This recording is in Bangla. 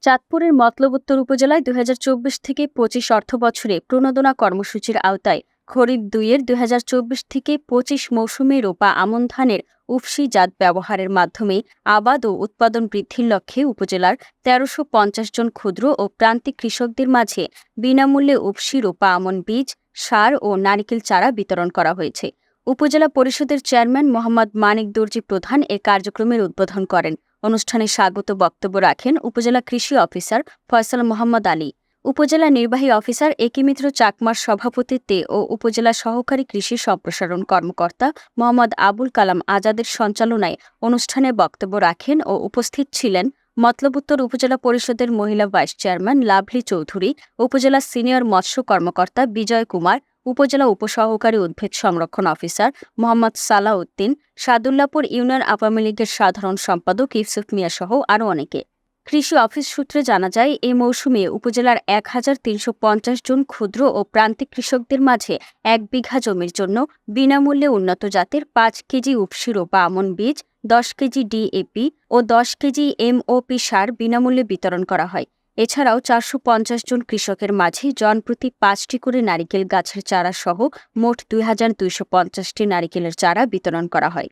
চাঁদপুরের মতলব উত্তর উপজেলায় চব্বিশ থেকে পঁচিশ অর্থ বছরে প্রণোদনা কর্মসূচির আওতায় খরিদ দুইয়ের দুই হাজার চব্বিশ থেকে পঁচিশ মৌসুমে রোপা আমন ধানের উফসি জাত ব্যবহারের মাধ্যমে আবাদ ও উৎপাদন বৃদ্ধির লক্ষ্যে উপজেলার তেরোশো জন ক্ষুদ্র ও প্রান্তিক কৃষকদের মাঝে বিনামূল্যে উফসি রোপা আমন বীজ, সার ও নারিকেল চারা বিতরণ করা হয়েছে। উপজেলা পরিষদের চেয়ারম্যান মোহাম্মদ মানিক দর্জি প্রধান এ কার্যক্রমের উদ্বোধন করেন। অনুষ্ঠানে স্বাগত বক্তব্য রাখেন উপজেলা কৃষি অফিসার ফয়সাল মোহাম্মদ আলী। উপজেলা নির্বাহী অফিসার একিমিত্র চাকমার সভাপতিত্বে ও উপজেলা সহকারী কৃষি সম্প্রসারণ কর্মকর্তা মোহাম্মদ আবুল কালাম আজাদের সঞ্চালনায় অনুষ্ঠানে বক্তব্য রাখেন ও উপস্থিত ছিলেন মতলবুত্তর উপজেলা পরিষদের মহিলা ভাইস চেয়ারম্যান লাভলি চৌধুরী, উপজেলা সিনিয়র মৎস্য কর্মকর্তা বিজয় কুমার উপজেলা উপসহকারী উদ্ভিদ সংরক্ষণ অফিসার মোহাম্মদ সালাউদ্দিন, সাদুল্লাপুর ইউনিয়ন আওয়ামী লীগের সাধারণ সম্পাদক ইউসুফ মিয়া সহ আরও অনেকে। কৃষি অফিস সূত্রে জানা যায়, এই মৌসুমে উপজেলার এক হাজার তিনশো পঞ্চাশ জন ক্ষুদ্র ও প্রান্তিক কৃষকদের মাঝে এক বিঘা জমির জন্য বিনামূল্যে উন্নত জাতের পাঁচ কেজি উপসি রোপা আমন বীজ, দশ কেজি ডিএপি ও দশ কেজি এমওপি সার বিনামূল্যে বিতরণ করা হয়। এছাড়াও চারশো পঞ্চাশ জন কৃষকের মাঝে জনপ্রতি পাঁচটি করে নারিকেল গাছের চারা সহ মোট দুই হাজার দুইশো পঞ্চাশটি নারিকেলের চারা বিতরণ করা হয়।